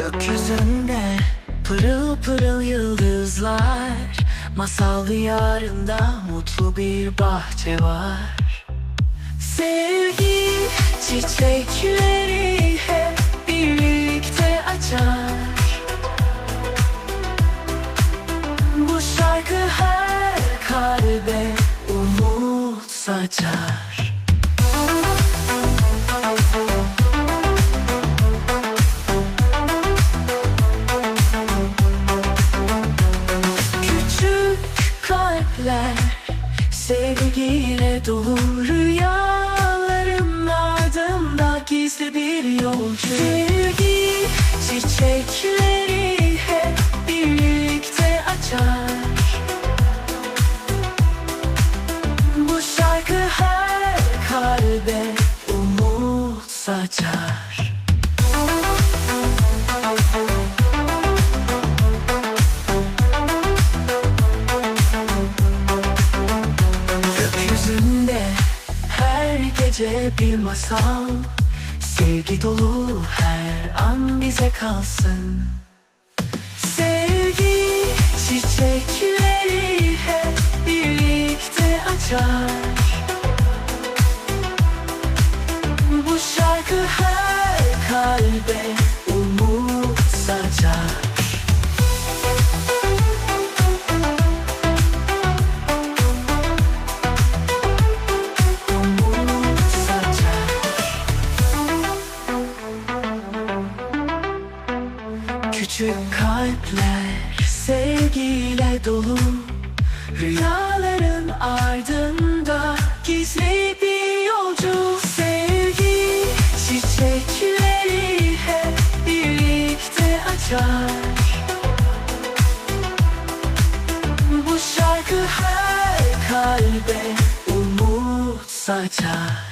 Gökyüzünde pırıl pırıl yıldızlar Masal diyarında mutlu bir bahçe var. Sevgi çiçekleri hep birlikte açar. Bu şarkı her kalbe umut saçar. Kalpler sevgiyle dolu Rüyaların ardında gizli bir yolcu Sevgi çiçekleri hep birlikte açar gece bir masal. Sevgi dolu her an bize kalsın. Sevgi çiçekleri hep birlikte açar Küçük kalpler sevgiyle dolu. Rüyaların ardında gizli bir yolcu. Sevgi çiçekleri hep birlikte açar. Bu şarkı her kalbe umut saçar